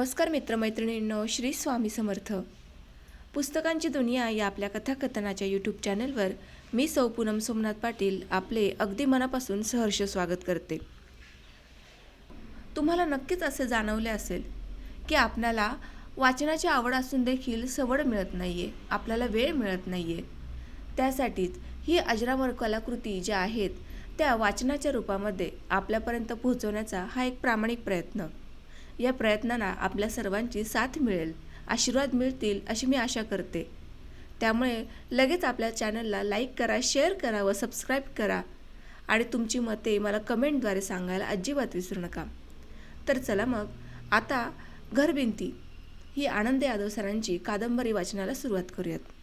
नमस्कार मित्रमैत्रिणींनो श्री स्वामी समर्थ. पुस्तकांची दुनिया या आपल्या कथाकथनाच्या यूट्यूब चॅनलवर मी सौ पूनम सोमनाथ पाटील आपले अगदी मनापासून सहर्ष स्वागत करते. तुम्हाला नक्कीच असे जाणवले असेल की आपल्याला वाचनाची आवड असून देखील सवड मिळत नाही आहे आपल्याला वेळ मिळत नाही आहे त्यासाठीच ही अजरामर कलाकृती ज्या आहेत त्या वाचनाच्या रूपामध्ये आपल्यापर्यंत पोहोचवण्याचा हा एक प्रामाणिक प्रयत्न. या प्रयत्नांना आपल्या सर्वांची साथ मिळेल आशीर्वाद मिळतील अशी मी आशा करते. त्यामुळे लगेच आपल्या चॅनलला लाईक करा शेअर करा व सबस्क्राईब करा. आणि तुमची मते मला कमेंटद्वारे सांगायला अजिबात विसरू नका. तर चला मग आता घरभिंती ही आनंद यादव सरांची कादंबरी वाचनाला सुरुवात करूयात.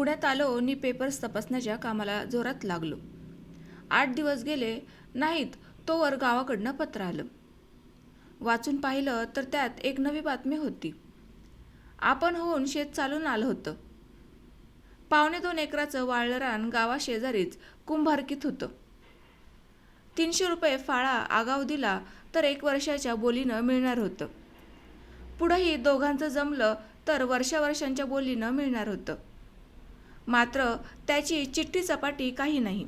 पुण्यात आलो आणि पेपर्स तपासण्याच्या कामाला जोरात लागलो. आठ दिवस गेले नाहीत तोवर गावाकडनं पत्र आलं. वाचून पाहिलं तर त्यात एक नवी बातमी होती. आपण होऊन शेत चालून आलं होतं. पावणे दोन एकराचं वाळलं रान गावाशेजारीच कुंभारकीत होतं. तीनशे रुपये फाळा आगाव दिला तर एक वर्षाच्या बोलीनं मिळणार होतं. पुढंही दोघांचं जमलं तर वर्षावर्षांच्या बोलीनं मिळणार होतं. मात्र त्याची चिठ्ठी चपाटी काही नाही.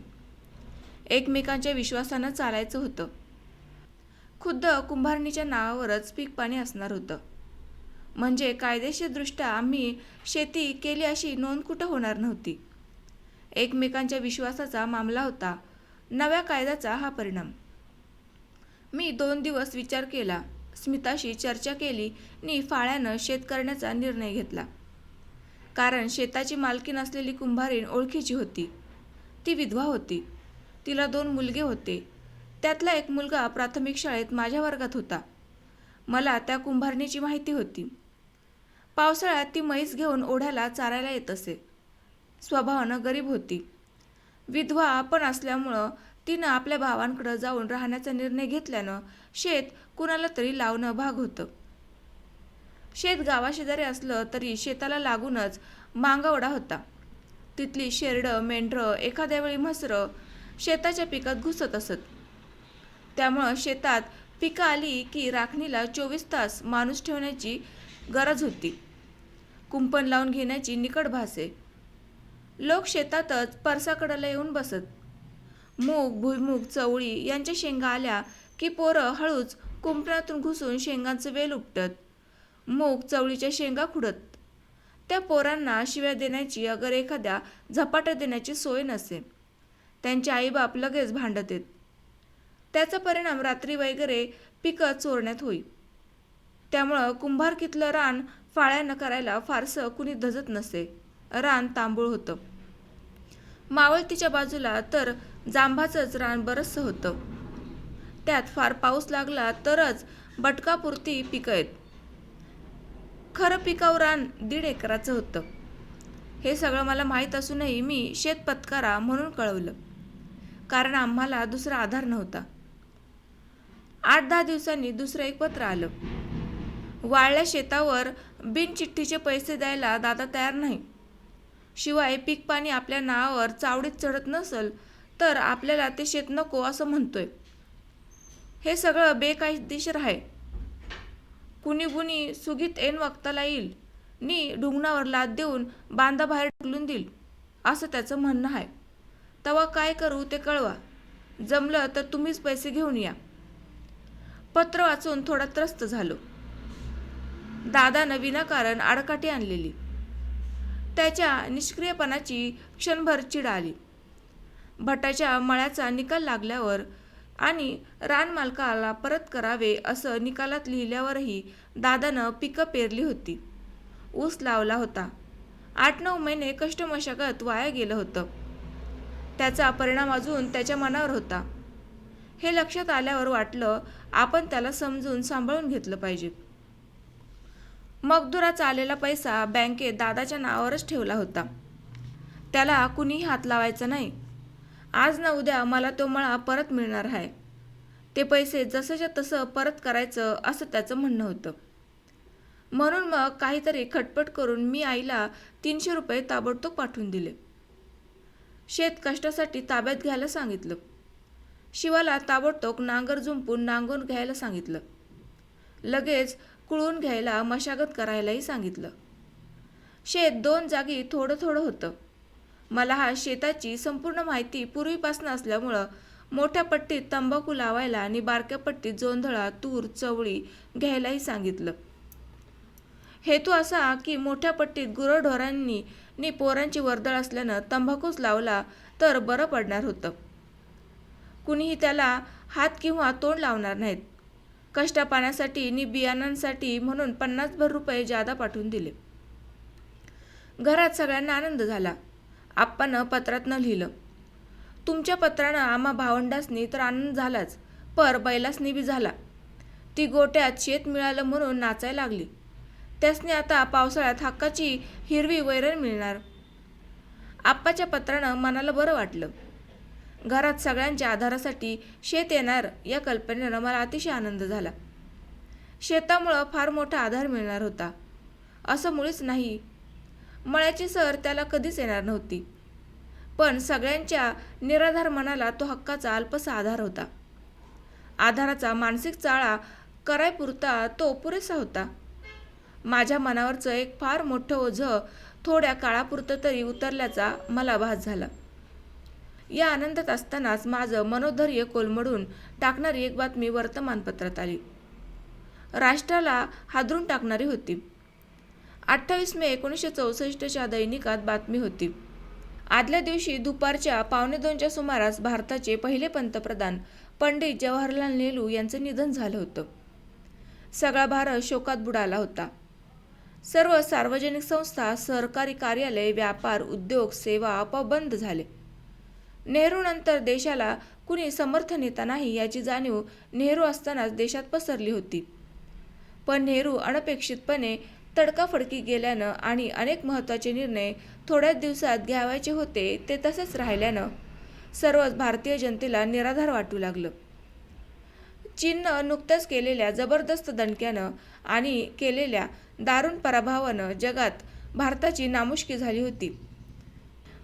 एकमेकांच्या विश्वासानं चालायचं होतं. खुद्द कुंभारणीच्या नावावरच पीक पाणी असणार होतं. म्हणजे कायदेशीरदृष्ट्या आम्ही शेती केली अशी नोंद कुठं होणार नव्हती. एकमेकांच्या विश्वासाचा मामला होता. नव्या कायद्याचा हा परिणाम. मी दोन दिवस विचार केला. स्मिताशी चर्चा केली. आणि फाळ्यानं शेत करण्याचा निर्णय घेतला. कारण शेताची मालकी नसलेली कुंभारीण ओळखीची होती. ती विधवा होती. तिला दोन मुलगे होते. त्यातला एक मुलगा प्राथमिक शाळेत माझ्या वर्गात होता. मला त्या कुंभारणीची माहिती होती. पावसाळ्यात ती म्हैस घेऊन ओढ्याला चारायला येत असे. स्वभावानं गरीब होती. विधवा आपण असल्यामुळं तिनं आपल्या भावांकडं जाऊन राहण्याचा निर्णय घेतल्यानं शेत कुणाला तरी लावणं भाग होतं. शेत गावाशेजारी असलं तरी शेताला लागूनच मांगावडा होता. तिथली शेरडं मेंढरं एखाद्या वेळी म्हसरं शेताच्या पिकात घुसत असत. त्यामुळं शेतात पिकं आली की राखणीला चोवीस तास माणूस ठेवण्याची गरज होती. कुंपण लावून घेण्याची निकड भासे. लोक शेतातच परसाकडला येऊन बसत. मूग भुईमूग चवळी यांच्या शेंगा आल्या की पोरं हळूच कुंपणातून घुसून शेंगांचं वेल उपटत. मूग चवळीच्या शेंगा खुडत. त्या पोरांना शिव्या देण्याची अगर एखाद्या झपाटा देण्याची सोय नसे. त्यांचे आईबाप लगेच भांडत येत. त्याचा परिणाम रात्री वगैरे पिकं चोरण्यात होई. त्यामुळं कुंभारकीतलं रान फाळ्यानं करायला फारसं कुणी धजत नसे. रान तांबूळ होतं. मावळतीच्या बाजूला तर जांभाचंच रान बरंचसं होतं. त्यात फार पाऊस लागला तरच बटकापुरती पिकं आहेत खरं पिकाऊ रान दीड एकराचं होतं. हे सगळं मला माहीत असूनही मी शेत पत्कारा म्हणून कळवलं. कारण आम्हाला दुसरा आधार नव्हता. आठ दहा दिवसांनी दुसरं एक पत्र आलं. वाळल्या शेतावर बिनचिठ्ठीचे पैसे द्यायला दादा तयार नाही. शिवाय पीक पाणी आपल्या नावावर चावडीत चढत नसल तर आपल्याला ते शेत नको असं म्हणतोय. हे सगळं बेकायदेशीर आहे. कुणी गुणी सुगीत ऐन वक्ताला येईल. नी ढुंगणावर लाद देऊन बांधा बाहेर ढकलून देईल. असं त्याचं म्हणणं आहे. तवा काय करू ते कळवा. जमलं तर तुम्हीच पैसे घेऊन या. पत्र वाचून थोडा त्रस्त झालो. दादानं विनाकारण आडकाठी आणलेली. त्याच्या निष्क्रियपणाची क्षणभर चिड आली. भटाच्या मळ्याचा निकाल लागल्यावर आणि रानमालकाला परत करावे असं निकालात लिहिल्यावरही दादानं पिकं पेरली होती. ऊस लावला होता. आठ नऊ महिने कष्टमशागत वाया गेलं होतं. त्याचा परिणाम अजून त्याच्या मनावर होता. हे लक्षात आल्यावर वाटलं आपण त्याला समजून सांभाळून घेतलं पाहिजे. मगदुराचा आलेला पैसा बँकेत दादाच्या नावावरच ठेवला होता. त्याला कुणीही हात लावायचा नाही. आज ना उद्या मला तो मळा परत मिळणार आहे. ते पैसे जसंच्या तसं परत करायचं असं त्याचं म्हणणं होतं. म्हणून मग काहीतरी खटपट करून मी आईला तीनशे रुपये ताबडतोब पाठवून दिले. शेत कष्टासाठी ताब्यात घ्यायला सांगितलं. शिवाला ताबडतोब नांगर जुंपून नांगून घ्यायला सांगितलं. लगेच कुळून घ्यायला मशागत करायलाही सांगितलं. शेत दोन जागी थोडं थोडं होतं. मला हा शेताची संपूर्ण माहिती पूर्वीपासून असल्यामुळं मोठ्या पट्टीत तंबाखू लावायला आणि बारक्या पट्टीत जोंधळा तूर चवळी घ्यायलाही सांगितलं. हेतू असा की मोठ्या पट्टीत गुरढोरांनी नि पोरांची वर्दळ असल्यानं तंबाखूच लावला तर बरं पडणार होतं. कुणीही त्याला हात किंवा तोंड लावणार नाहीत. कष्टा पाण्यासाठी नि बियाणांसाठी म्हणून पन्नासभर रुपये जादा पाठवून दिले. घरात सगळ्यांना आनंद झाला. आप्पानं पत्रातनं लिहिलं. तुमच्या पत्रानं आम्हा भावंडासनी तर आनंद झालाच पर बैलासनी बी झाला. ती गोट्यात शेत मिळालं म्हणून नाचायला लागली. त्यासनी आता पावसाळ्यात हक्काची हिरवी वैरण मिळणार. आप्पाच्या पत्रानं मनाला बरं वाटलं. घरात सगळ्यांच्या आधारासाठी शेत येणार या कल्पनेनं मला अतिशय आनंद झाला. शेतामुळं फार मोठा आधार मिळणार होता. असं मुळीच नाही मळ्याची सर त्याला कधीच येणार नव्हती. पण सगळ्यांच्या निराधार मनाला तो हक्काचा अल्पसा आधार होता. आधाराचा मानसिक चाळा करायपुरता तो पुरेसा होता. माझ्या मनावरचं एक फार मोठं ओझं थोड्या काळापुरतं तरी उतरल्याचा मला भास झाला. या आनंदात असतानाच माझं मनोधैर्य कोलमडून टाकणारी एक बातमी वर्तमानपत्रात आली. राष्ट्राला हादरून टाकणारी होती. अठ्ठावीस मे एकोणीसशे चौसष्टच्या दैनिकात बातमी होती. आदल्या दिवशी दुपारच्या पावणे दोनच्या सुमारास भारताचे पहिले पंतप्रधान पंडित जवाहरलाल नेहरू यांचं निधन झालं होतं. सगळा भारत शोकात बुडाला होता. सर्व सार्वजनिक संस्था सरकारी कार्यालय व्यापार उद्योग सेवा आपोआप बंद झाले. नेहरूनंतर देशाला कुणी समर्थ नेता नाही याची जाणीव नेहरू असतानाच देशात पसरली होती. पण नेहरू अनपेक्षितपणे तडकाफडकी गेल्यानं आणि अनेक महत्त्वाचे निर्णय थोड्याच दिवसात घ्यावायचे होते ते तसंच राहिल्यानं सर्वच भारतीय जनतेला निराधार वाटू लागलं. चीननं नुकत्याच केलेल्या जबरदस्त दणक्यानं आणि केलेल्या दारुण पराभवानं जगात भारताची नामुष्की झाली होती.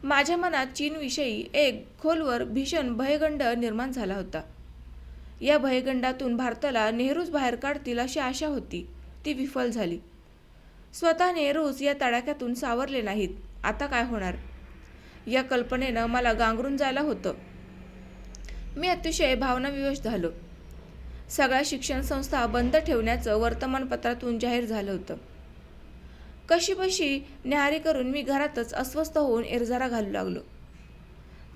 माझ्या मनात चीनविषयी एक खोलवर भीषण भयगंड निर्माण झाला होता. या भयगंडातून भारताला नेहरूच बाहेर काढतील अशी आशा होती ती विफल झाली. स्वतः नेहरूच या तडाख्यातून सावरले नाहीत. आता काय होणार? या कल्पनेनं मला गांगरून जायला होतं. मी अतिशय भावनाविवश झालो. सगळ्या शिक्षण संस्था बंद ठेवण्याचं वर्तमानपत्रातून जाहीर झालं होतं. कशीबशी न्याहारी करून मी घरातच अस्वस्थ होऊन एरझारा घालू लागलो.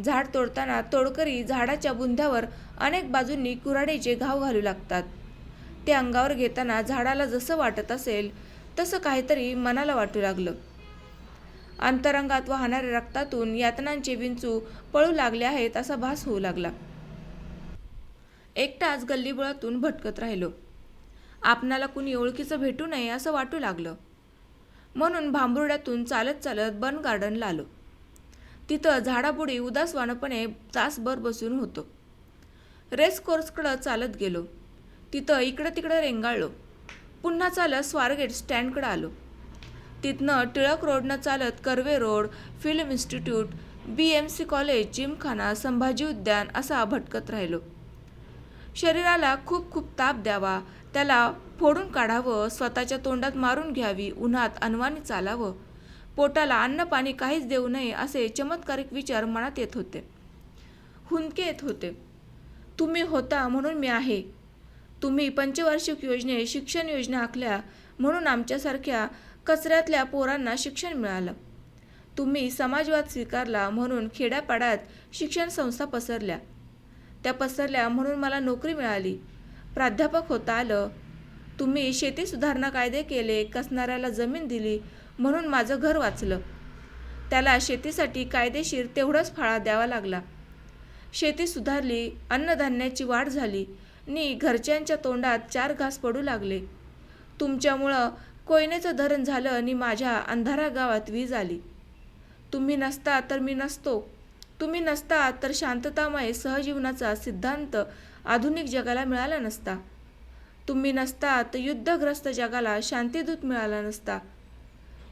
झाड तोडताना तोडकरी झाडाच्या बुंध्यावर अनेक बाजूंनी कुऱ्हाडीचे घाव घालू लागतात. ते अंगावर घेताना झाडाला जसं वाटत असेल तसं काहीतरी मनाला वाटू लागलं. अंतरंगात वाहणाऱ्या रक्तातून यातनांचे विंचू पळू लागले आहेत असा भास होऊ लागला. एकटाच गल्लीबोळातून भटकत राहिलो. आपणाला कुणी ओळखीचं भेटू नये असं वाटू लागलं. म्हणून भांबुर्ड्यातून चालत चालत बन गार्डनला आलो. तिथं झाडापुढे उदासवानपणे तासभर बसून होतो. रेस कोर्सकडं चालत गेलो. तिथं इकडं तिकडं रेंगाळलो. पुन्हा चालत स्वारगेट स्टँडकडं आलो. तिथनं टिळक रोडनं चालत Karve road film institute B M C college Gymkhana Sambhaji उद्यान असा भटकत राहिलो. शरीराला खूप खूप ताप द्यावा त्याला फोडून काढावं स्वतःच्या तोंडात मारून घ्यावी उन्हात अनवाणी चालावं पोटाला अन्न पाणी काहीच देऊ नये असे चमत्कारिक विचार मनात येत होते. हुंदके येत होते. तुम्ही होता म्हणून मी आहे. तुम्ही पंचवार्षिक योजने शिक्षण योजना आखल्या म्हणून आमच्यासारख्या कचऱ्यातल्या पोरांना शिक्षण मिळालं. तुम्ही समाजवाद स्वीकारला म्हणून खेड्यापाड्यात शिक्षण संस्था पसरल्या. त्या पसरल्या म्हणून मला नोकरी मिळाली. प्राध्यापक होता आलं. तुम्ही शेती सुधारणा कायदे केले कसणाऱ्याला जमीन दिली म्हणून माझं घर वाचलं. त्याला शेतीसाठी कायदेशीर तेवढाच फाळा द्यावा लागला. शेती सुधारली अन्नधान्याची वाढ झाली. नी घरच्यांच्या तोंडात चार घास पडू लागले. तुमच्यामुळं कोयनेचं धरण झालं आणि माझ्या अंधारा गावात वीज आली. तुम्ही नसता तर मी नसतो. तुम्ही नसता तर शांततामय सहजीवनाचा सिद्धांत आधुनिक जगाला मिळाला नसता. तुम्ही नसता तर युद्धग्रस्त जगाला शांतीदूत मिळाला नसता.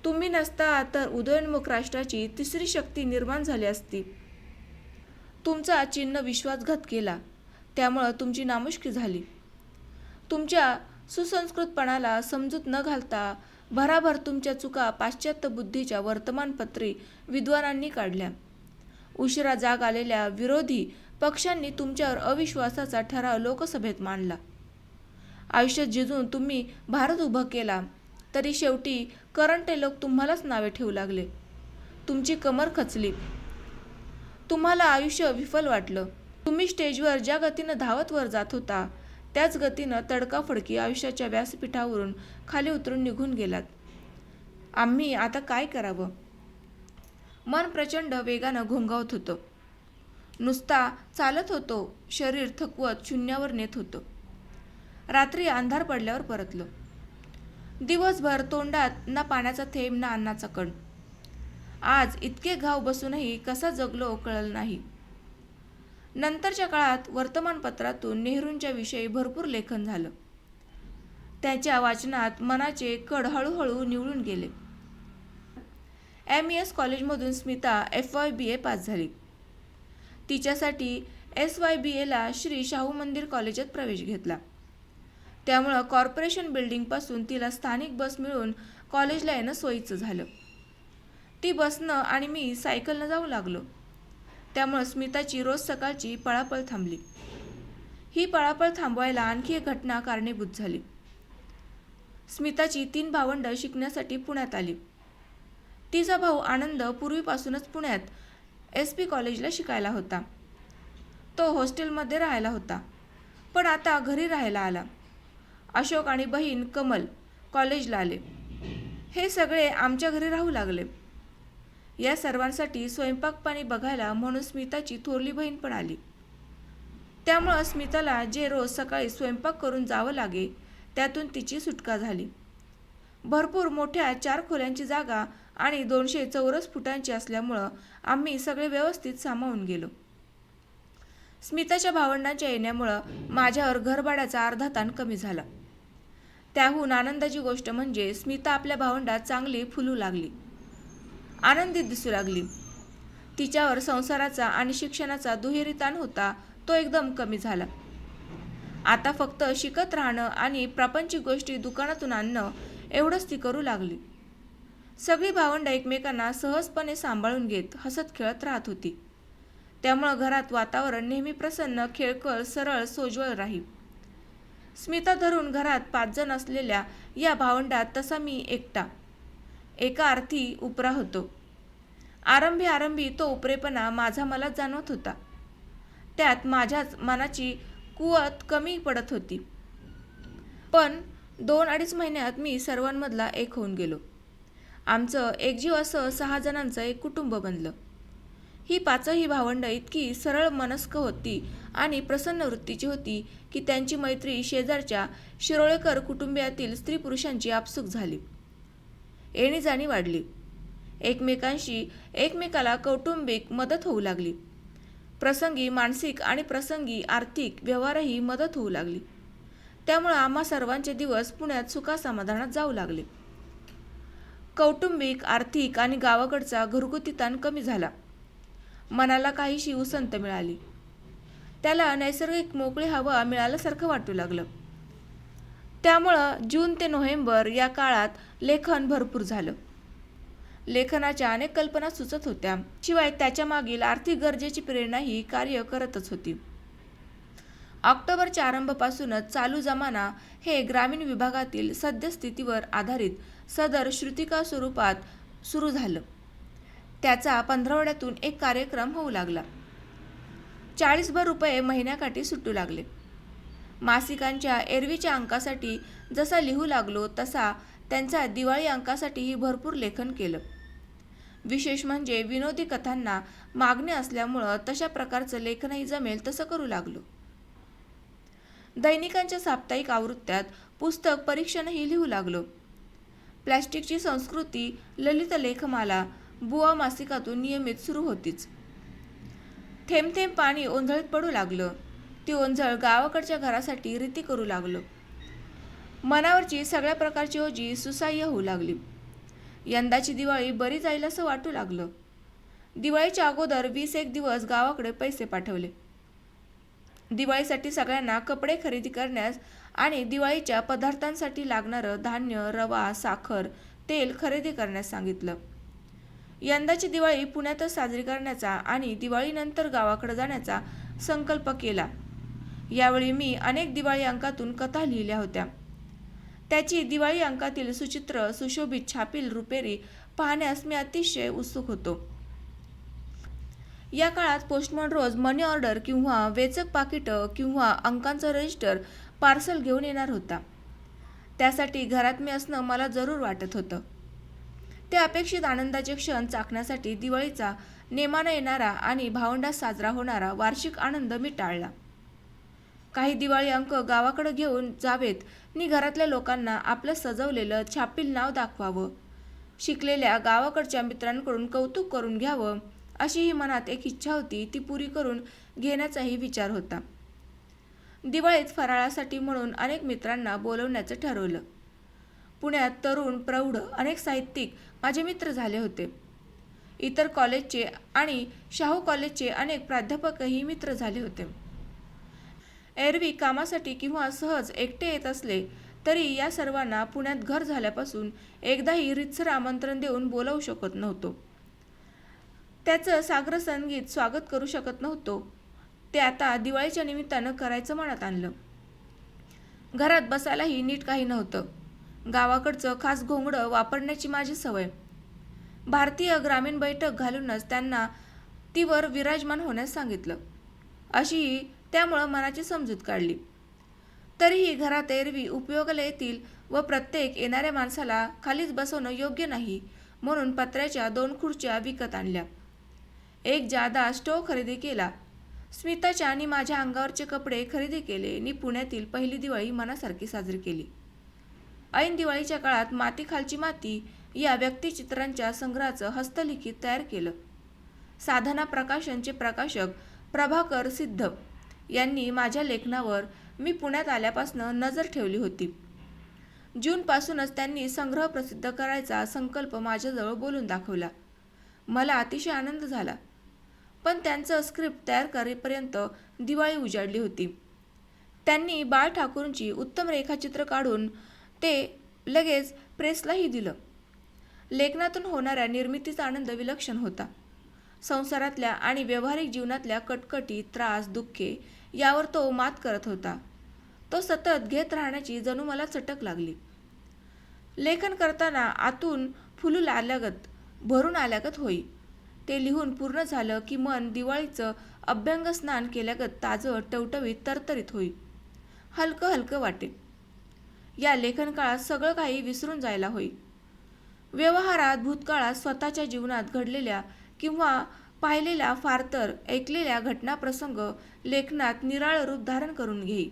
तुम्ही नसता तर उदयोन्मुख राष्ट्राची तिसरी शक्ती निर्माण झाली असती. तुमचा चिन्ह विश्वासघात केला. त्यामुळं तुमची नामुष्की झाली. तुमच्या सुसंस्कृतपणाला समजूत न घालता भराभर तुमच्या चुका पाश्चात्य बुद्धीच्या वर्तमानपत्री विद्वानांनी काढल्या. उशिरा जाग आलेल्या विरोधी पक्षांनी तुमच्यावर अविश्वासाचा ठराव लोकसभेत मांडला. आयुष्यात जिजून तुम्ही भारत उभं केला तरी शेवटी करंटे लोक तुम्हालाच नावे ठेवू लागले. तुमची कमर खचली. तुम्हाला आयुष्य विफल वाटलं. तुम्ही स्टेजवर ज्या गतीनं धावत वर जात होता त्याच गतीनं तडकाफडकी आयुष्याच्या व्यासपीठावरून खाली उतरून निघून गेलात. आम्ही आता काय करावं? मन प्रचंड वेगानं घोंगावत होतं. नुसता चालत होतो शरीर थकवत शून्यावर नेत होतं. रात्री अंधार पडल्यावर परतलो. दिवसभर तोंडात ना पाण्याचा थेंब ना अन्नाचा कण. आज इतके घाव बसूनही कसा जगलो कळलं नाही. नंतरच्या काळात वर्तमानपत्रातून नेहरूंच्या विषयी भरपूर लेखन झालं. त्याच्या वाचनात मनाचे कड हळूहळू निवळून गेले. एम ई एस कॉलेजमधून Smita F Y B A pass झाली. तिच्यासाठी एस वाय बी एला श्री शाहू मंदिर कॉलेजात प्रवेश घेतला. त्यामुळं कॉर्पोरेशन बिल्डिंगपासून तिला स्थानिक बस मिळून कॉलेजला येणं सोयीचं झालं. ती बसनं आणि मी सायकलनं जाऊ लागलो. त्यामुळं स्मिताची रोज सकाळची पळापळ थांबली. ही पळापळ थांबवायला आणखी एक घटना कारणीभूत झाली. स्मिताची तीन भावंड शिकण्यासाठी पुण्यात आली. तिचा भाऊ आनंद पूर्वीपासूनच पुण्यात एस पी कॉलेजला शिकायला होता. तो हॉस्टेलमध्ये राहायला होता पण आता घरी राहायला आला. अशोक आणि बहीण कमल कॉलेजला आले. हे सगळे आमच्या घरी राहू लागले. या सर्वांसाठी स्वयंपाक पाणी बघायला म्हणून स्मिताची थोरली बहीण पण आली. त्यामुळं स्मिताला जे रोज सकाळी स्वयंपाक करून जावं लागे त्यातून तिची सुटका झाली. भरपूर मोठ्या चार खोल्यांची जागा आणि दोनशे चौरस फुटांची असल्यामुळं आम्ही सगळे व्यवस्थित सामावून गेलो. स्मिताच्या भावंडांच्या येण्यामुळं माझ्यावर घरभाड्याचा अर्धा ताण कमी झाला. त्याहून आनंदाची गोष्ट म्हणजे स्मिता आपल्या भावंडात चांगली फुलू लागली. आनंदित दिसू लागली. तिच्यावर संसाराचा आणि शिक्षणाचा दुहेरी ताण होता तो एकदम कमी झाला. आता फक्त शिकत राहणं आणि प्रापंचिक गोष्टी दुकानातून आणणं एवढंच ती करू लागली. सगळी भावंड एकमेकांना सहजपणे सांभाळून घेत हसत खेळत राहत होती. त्यामुळं घरात वातावरण नेहमी प्रसन्न खेळकळ सरळ सोज्वळ राही स्मिता धरून घरात पाच जण असलेल्या या भावंडात तसा मी एकटा. एका अर्थी उपरा होतो. आरंभी आरंभी तो उपरेपणा माझा मला जाणवत होता. त्यात माझ्याच मनाची कुवत कमी पडत होती. पण दोन अडीच महिन्यात मी सर्वांमधला एक होऊन गेलो. आमचं एकजीव असं सहा जणांचं एक कुटुंब बनलं. ही पाचही भावंडं इतकी सरळ मनस्क होती आणि प्रसन्न वृत्तीची होती की त्यांची मैत्री शेजारच्या शिरोळेकर कुटुंबियातील स्त्री पुरुषांची आपसूक झाली. येणीजाणी वाढली. एकमेकांशी एकमेकाला कौटुंबिक मदत होऊ लागली. प्रसंगी मानसिक आणि प्रसंगी आर्थिक व्यवहारही मदत होऊ लागली. त्यामुळं आम्हा सर्वांचे दिवस पुण्यात सुखासमाधानात जाऊ लागले. कौटुंबिक आर्थिक आणि गावाकडचा घरगुती ताण कमी झाला. मनाला काहीशी उसंत मिळाली. त्याला नैसर्गिक मोकळी हवा मिळाल्यासारखं वाटू लागलं. त्यामुळं जून ते नोव्हेंबर या काळात लेखन भरपूर झालं. लेखनाच्या अनेक कल्पना सुचत होत्या. शिवाय त्याच्या मागील आर्थिक गरजेची प्रेरणाही कार्य करतच होती. ऑक्टोबरच्या आरंभापासूनच चालू जमाना हे ग्रामीण विभागातील सद्यस्थितीवर आधारित सदर श्रुतिका स्वरूपात सुरू झालं. त्याचा पंधरवड्यातून एक कार्यक्रम होऊ लागला. चाळीसभर रुपये महिन्याकाठी सुटू लागले. मासिकांच्या एरवीच्या अंकासाठी जसा लिहू लागलो तसा त्यांचा दिवाळी अंकासाठीही भरपूर लेखन केलं. विशेष म्हणजे विनोदी कथांना मागणी असल्यामुळं तशा प्रकारचं लेखनही जमेल तसं करू लागलो. दैनिकांच्या साप्ताहिक आवृत्त्यात पुस्तक परीक्षणही लिहू लागलो. प्लॅस्टिकची संस्कृती ललित लेखमाला बुवा मासिकातून नियमित सुरू होतीच. थेंब थेंब पाणी ओंधळत पडू लागलं. ती ओंजळ गावाकडच्या घरासाठी रीती करू लागलो. मनावरची सगळ्या प्रकारची ओजी सुसाह्य होऊ लागली. यंदाची दिवाळी बरी जाईल असं वाटू लागलं. दिवाळीच्या अगोदर वीस एक दिवस गावाकडे पैसे पाठवले. दिवाळीसाठी सगळ्यांना कपडे खरेदी करण्यास आणि दिवाळीच्या पदार्थांसाठी लागणारं धान्य रवा साखर तेल खरेदी करण्यास सांगितलं. यंदाची दिवाळी पुण्यातच साजरी करण्याचा आणि दिवाळीनंतर गावाकडे जाण्याचा संकल्प केला. यावेळी मी अनेक दिवाळी अंकातून कथा लिहिल्या होत्या. त्याची दिवाळी अंकातील सुचित्र सुशोभित छापील रुपेरी पाहण्यास मी अतिशय उत्सुक होतो. या काळात पोस्टमन रोज मनी ऑर्डर किंवा वेचक पाकिटं किंवा अंकांचं रजिस्टर पार्सल घेऊन येणार होता. त्यासाठी घरात मी असणं मला जरूर वाटत होतं. ते अपेक्षित आनंदाचे क्षण चाकण्यासाठी दिवाळीचा नेमानं येणारा आणि भावंडात साजरा होणारा वार्षिक आनंद मी टाळला. काही दिवाळी अंक गावाकडे घेऊन जावेत. नि घरातल्या लोकांना आपलं सजवलेलं छापील नाव दाखवावं. शिकलेल्या गावाकडच्या मित्रांकडून कौतुक करून घ्यावं अशी ही मनात एक इच्छा होती ती पुरी करून घेण्याचाही विचार होता. दिवाळीत फराळासाठी म्हणून अनेक मित्रांना बोलवण्याचं ठरवलं. पुण्यात तरुण प्रौढ अनेक साहित्यिक माझे मित्र झाले होते. इतर कॉलेजचे आणि शाहू कॉलेजचे अनेक प्राध्यापकही मित्र झाले होते. एरवी कामासाठी किंवा सहज एकटे येत असले तरी या सर्वांना पुण्यात घर झाल्यापासून एकदाही रितसर आमंत्रण देऊन बोलावू शकत नव्हतो. त्याचं सागर संगीत स्वागत करू शकत नव्हतो. ते आता दिवाळीच्या निमित्तानं करायचं मनात आणलं. घरात बसायलाही नीट काही नव्हतं. गावाकडचं खास घोंगडं वापरण्याची माझी सवय. भारतीय ग्रामीण बैठक घालूनच त्यांना तीवर विराजमान होण्यास सांगितलं. अशीही त्यामुळं मनाची समजूत काढली. तरीही घरात एरवी उपयोगाला येतील व प्रत्येक येणाऱ्या माणसाला खालीच बसवणं योग्य नाही म्हणून पत्र्याच्या दोन खुर्च्या विकत आणल्या. एक जादा स्टोव खरेदी केला. स्मिताच्या आणि माझ्या अंगावरचे कपडे खरेदी केले आणि पुण्यातील पहिली दिवाळी मनासारखी साजरी केली. ऐन दिवाळीच्या काळात माती खालची माती या व्यक्तिचित्रांच्या संग्रहाचं हस्तलिखित तयार केलं. साधना प्रकाशनचे प्रकाशक प्रभाकर सिद्ध यांनी माझ्या लेखनावर मी पुण्यात आल्यापासून नजर ठेवली होती. जूनपासूनच त्यांनी संग्रह प्रसिद्ध करायचा संकल्प माझ्याजवळ बोलून दाखवला. मला अतिशय आनंद झाला. पण त्यांचं स्क्रिप्ट तयार करेपर्यंत दिवाळी उजाडली होती. त्यांनी बाळ ठाकूरची उत्तम रेखाचित्र काढून ते लगेच प्रेसलाही दिलं. लेखनातून होणाऱ्या निर्मितीचा आनंद विलक्षण होता. संसारातल्या आणि व्यावहारिक जीवनातल्या कटकटी त्रास दुःखे यावर तो मात करत होता. तो सतत घेत राहण्याची जणू मला चटक लागली. लेखन करताना आतून फुलू आल्यागत भरून आल्यागत होई. ते लिहून पूर्ण झालं की मन दिवाळीचं अभ्यंग स्नान केल्यागत ताजं टवटवीत तरतरीत होई. हलकं हलकं वाटे. या लेखन काळात सगळं काही विसरून जायला होई. व्यवहारात भूतकाळात स्वतःच्या जीवनात घडलेल्या किंवा पाहिलेल्या फार तर ऐकलेल्या घटनाप्रसंग लेखनात निराळ रूप धारण करून घेई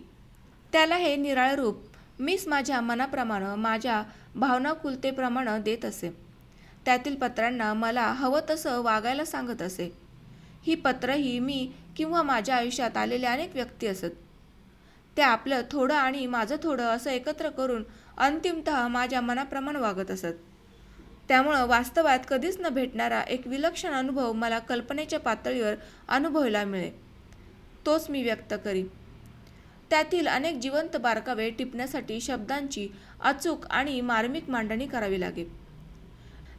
त्याला हे निराळ रूप मीच माझ्या मनाप्रमाणे माझ्या भावनाकुलतेप्रमाणे देत असे. त्यातील पत्रांना मला हवं तसं वागायला सांगत असे. ही पत्रही मी किंवा माझ्या आयुष्यात आलेल्या अनेक व्यक्ती असत. ते आपलं थोडं आणि माझं थोडं असं एकत्र करून अंतिमत माझ्या मनाप्रमाणे वागत असत. त्यामुळं वास्तवात कधीच न भेटणारा एक विलक्षण अनुभव मला कल्पनेच्या पातळीवर अनुभवायला मिळे तोच मी व्यक्त करी त्यातील अनेक जिवंत बारकावे टिपण्यासाठी शब्दांची अचूक आणि मार्मिक मांडणी करावी लागे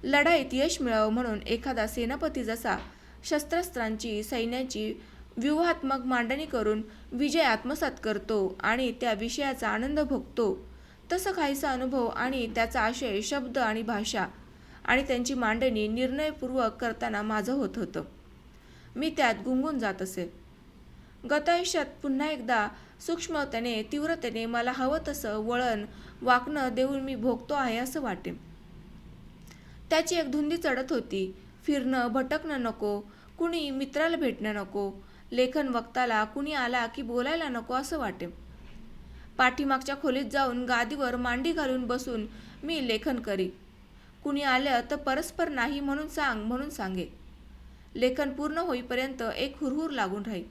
लढाईत यश मिळावं म्हणून एखादा सेनापती जसा शस्त्रास्त्रांची सैन्याची व्यूहात्मक मांडणी करून विजय आत्मसात करतो आणि त्या विषयाचा आनंद भोगतो तसं काहीसा अनुभव आणि त्याचा आशय शब्द आणि भाषा आणि त्यांची मांडणी निर्णयपूर्वक करताना माझं होत होतं. मी त्यात गुंगून जात असे. गतायुष्यात पुन्हा एकदा सूक्ष्मतेने तीव्रतेने मला हवं तसं वळण वाकणं देऊन मी भोगतो आहे असं वाटे. त्याची एक धुंदी चढत होती. फिरणं भटकणं नको. कुणी मित्राला भेटणं नको. लेखन वक्ताला कुणी आला की बोलायला नको असं वाटे. पाठीमागच्या खोलीत जाऊन गादीवर मांडी घालून बसून मी लेखन करी. कुणी आलं तर परस्पर नाही म्हणून सांग म्हणून सांगे. लेखन पूर्ण होईपर्यंत एक हुरहुर लागून राहील.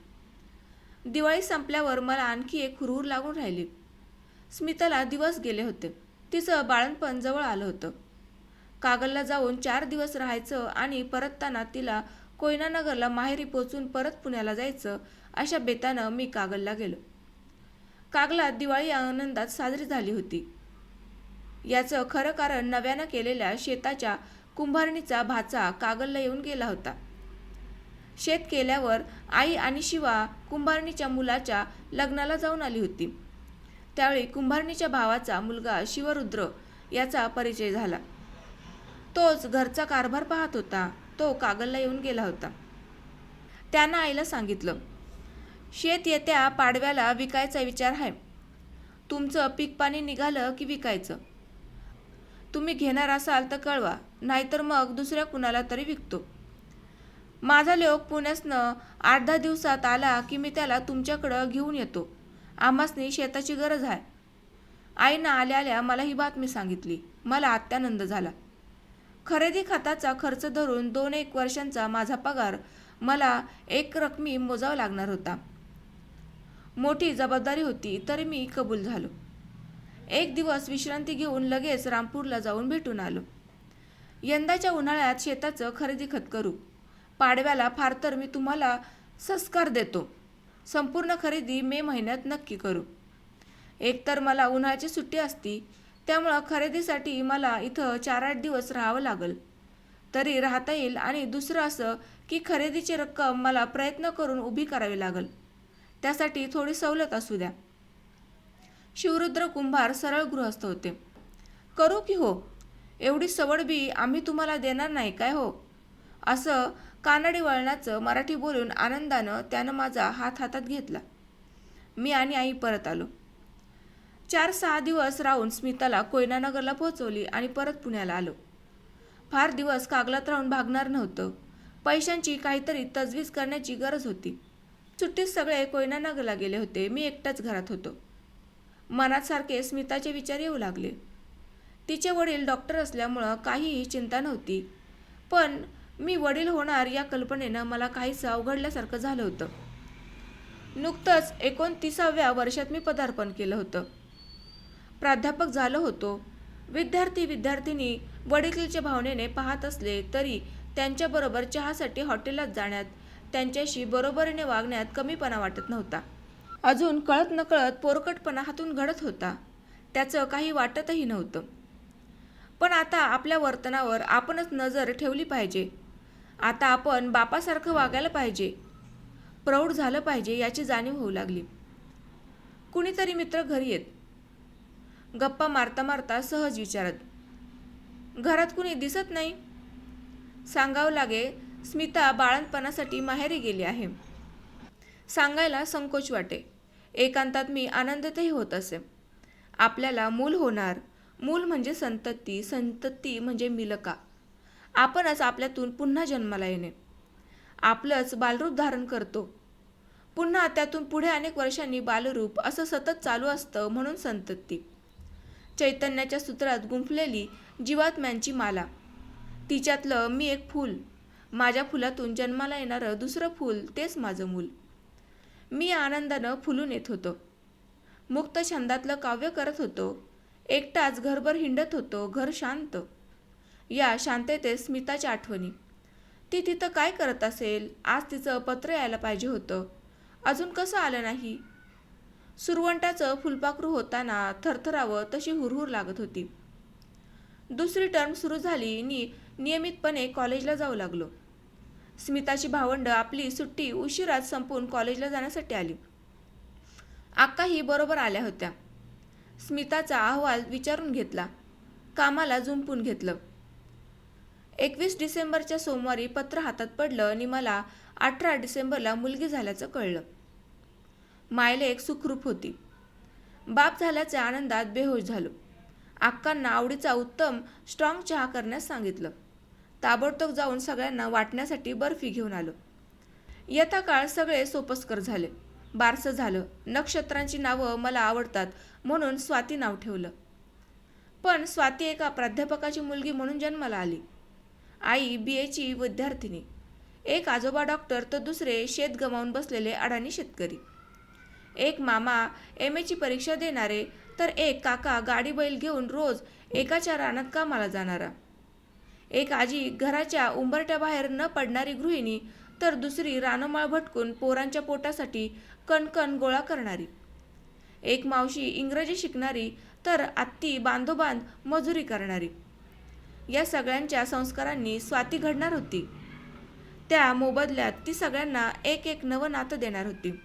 दिवाळी संपल्यावर मला आणखी एक हुरहुर लागून राहिली. स्मिताला दिवस गेले होते. तिचं बाळणपण जवळ आलं होतं. कागलला जाऊन चार दिवस राहायचं आणि परतताना तिला कोयनानगरला माहेरी पोचून परत पुण्याला जायचं अशा बेतानं मी कागलला गेलो. कागलात दिवाळी आनंदात साजरी झाली होती. याचं खरं कारण नव्यानं केलेल्या शेताच्या कुंभारणीचा भाचा कागलला येऊन गेला होता. शेत केल्यावर आई आणि शिवा कुंभारणीच्या मुलाच्या लग्नाला जाऊन आली होती. त्यावेळी कुंभारणीच्या भावाचा मुलगा शिवरुद्र याचा परिचय झाला. तोच घरचा कारभार पाहत होता. तो कागलला येऊन गेला होता. त्यानं आईला सांगितलं शेत येत्या पाडव्याला विकायचा विचार आहे. तुमचं पीक पाणी निघालं की विकायचं? तुम्ही घेणार असाल तर कळवा नाहीतर मग दुसऱ्या कुणाला तरी विकतो. माझा लेवक पुण्यासनं आठ दहा दिवसात आला की मी त्याला तुमच्याकडं घेऊन येतो. आम्हासनी शेताची गरज आहे आईनं आल्या आल्या मला ही बातमी सांगितली. मला अत्यानंद झाला. खरेदी खताचा खर्च धरून दोन एक वर्षांचा माझा पगार मला एक रकमी मोजावा लागणार होता. मोठी जबाबदारी होती तरी मी कबूल झालो. एक दिवस विश्रांती घेऊन लगेच रामपूरला जाऊन भेटून आलो. यंदाच्या उन्हाळ्यात शेताचं खरेदी खत करू. पाडव्याला फार तर मी तुम्हाला संस्कार देतो. संपूर्ण खरेदी मे महिन्यात नक्की करू. एकतर मला उन्हाळ्याची सुट्टी असती त्यामुळं खरेदीसाठी मला इथं चार आठ दिवस राहावं लागल. तरी राहता येईल आणि दुसरं असं की खरेदीची रक्कम मला प्रयत्न करून उभी करावी लागल. त्यासाठी थोडी सवलत असू द्या. शिवरुद्र कुंभार सरळ गृहस्थ होते. करू की हो? एवढी सवड बी आम्ही तुम्हाला देणार नाही काय हो? असं कानडी वळणाचं मराठी बोलून आनंदानं त्यानं माझा हात हातात घेतला. मी आणि आई परत आलो. चार सहा दिवस राहून स्मिताला कोयनानगरला पोहोचवली आणि परत पुण्याला आलो. फार दिवस कागलात राहून भागणार नव्हतं. पैशांची काहीतरी तजवीज करण्याची गरज होती. सुट्टीत सगळे कोयनानगरला गेले होते. मी एकटाच घरात होतो. मनात सारखे स्मिताचे विचार येऊ लागले. तिचे वडील डॉक्टर असल्यामुळं काहीही चिंता नव्हती. पण मी वडील होणार या कल्पनेनं मला काहीच अवघडल्यासारखं झालं होतं. नुकतंच एकोणतीसाव्या वर्षात मी पदार्पण केलं होतं. प्राध्यापक झालो होतो. विद्यार्थी विद्यार्थिनी वडिलीच्या भावनेने पाहत असले तरी त्यांच्याबरोबर चहासाठी हॉटेलात जाण्यात त्यांच्याशी बरोबरीने वागण्यात कमीपणा वाटत नव्हता. अजून कळत नकळत पोरकटपणा हातून घडत होता. त्याचं काही वाटतही नव्हतं. पण आता आपल्या वर्तनावर आपणच नजर ठेवली पाहिजे. आता आपण बापासारखं वागायला पाहिजे. प्रौढ झालं पाहिजे याची जाणीव होऊ लागली. कुणीतरी मित्र घरी येत. गप्पा मारता मारता सहज विचारत घरात कुणी दिसत नाही? सांगावं लागे स्मिता बाळंतपणासाठी माहेरी गेली आहे. सांगायला संकोच वाटे. एकांतात मी आनंदातही होत असे. आपल्याला मूल होणार. मूल म्हणजे संतती संतती म्हणजे मिलका. आपणच आपल्यातून पुन्हा जन्माला येणे. आपलंच बालरूप धारण करतो. पुन्हा त्यातून पुढे अनेक वर्षांनी बालरूप असं सतत चालू असतं म्हणून संतती. चैतन्याच्या सूत्रात गुंफलेली जीवात्म्यांची माला. तिच्यातलं मी एक फूल. माझ्या फुलातून जन्माला येणारं दुसरं फूल तेच माझं मूल. मी आनंदानं फुलून येत होतो. मुक्त छंदातलं काव्य करत होतो. एकटाच घरभर हिंडत होतो. घर शांत. या शांततेत स्मिताच्या आठवणी. ती तिथं काय करत असेल? आज तिचं पत्र यायला पाहिजे होतं. अजून कसं आलं नाही? सुरवंटाचं फुलपाखरू होताना थरथरावं तशी हुरहुर लागत होती. दुसरी टर्म सुरू झाली. नि नियमितपणे कॉलेजला जाऊ लागलो. स्मिताची भावंड आपली सुट्टी उशिरात संपून कॉलेजला जाण्यासाठी आली. आक्काही बरोबर आल्या होत्या. स्मिताचा अहवाल विचारून घेतला. कामाला जुंपून घेतलं. एकवीस डिसेंबरच्या सोमवारी पत्र हातात पडलं आणि मला अठरा डिसेंबरला मुलगी झाल्याचं कळलं. मायलेक सुखरूप होती. बाप झाल्याच्या आनंदात बेहोश झालो. अक्कांना आवडीचा उत्तम स्ट्रॉंग चहा करण्यास सांगितलं. ताबडतोब जाऊन सगळ्यांना वाटण्यासाठी बर्फी घेऊन आलो. येता काळ सगळे सोपस्कर झाले. बारसं झालं. नक्षत्रांची नावं मला आवडतात म्हणून स्वाती नाव ठेवलं. पण स्वाती एका प्राध्यापकाची मुलगी म्हणून जन्माला आली. आई बी एची विद्यार्थिनी. एक आजोबा डॉक्टर तर दुसरे शेत गमावून बसलेले अडाणी शेतकरी. एक मामा एम एची परीक्षा देणारे तर एक काका गाडी बैल घेऊन रोज एकाच्या रानात कामाला जाणारा. एक आजी घराच्या उंबरट्याबाहेर न पडणारी गृहिणी तर दुसरी रानोमाळ भटकून पोरांच्या पोटासाठी कणकण गोळा करणारी. एक मावशी इंग्रजी शिकणारी तर आत्ती बांधोबांध मजुरी करणारी. या सगळ्यांच्या संस्कारांनी स्वाती घडणार होती. त्या मोबदल्यात ती सगळ्यांना एक एक नवं नातं देणार होती.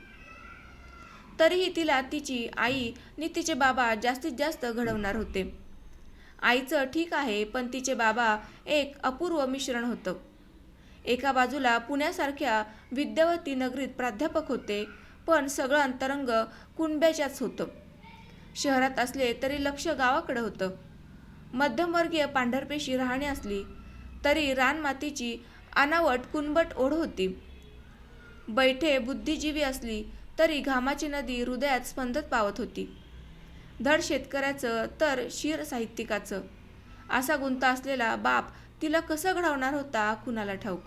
तरीही तिला तिची आई नि तिचे बाबा जास्तीत जास्त घडवणार होते. आईचं ठीक आहे पण तिचे बाबा एक अपूर्व मिश्रण होतं. एका बाजूला पुण्यासारख्या विद्यावती नगरीत प्राध्यापक होते पण सगळं अंतरंग कुणब्याच्याच होतं. शहरात असले तरी लक्ष गावाकडं होतं. मध्यमवर्गीय पांढरपेशी राहणी असली तरी रानमातीची अनावट कुणबट ओढ होती. बैठे बुद्धिजीवी असली तरी घामाची नदी हृदयात स्पंदत पावत होती. धड शेतकऱ्याचं तर शीर साहित्यिकाचं. असा गुंता असलेला बाप तिला कसं घडवणार होता कुणाला ठाऊक?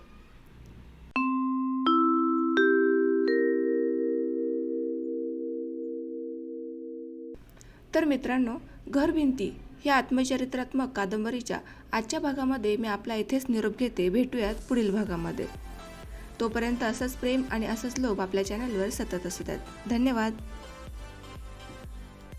तर मित्रांनो घर भिंती या आत्मचरित्रात्मक कादंबरीच्या आजच्या भागामध्ये मी आपला इथेच निरोप घेते. भेटूयात पुढील भागामध्ये. तोपर्यंत असंच प्रेम आणि असंच लोभ आपल्या चॅनलवर सतत असू द्यात. धन्यवाद.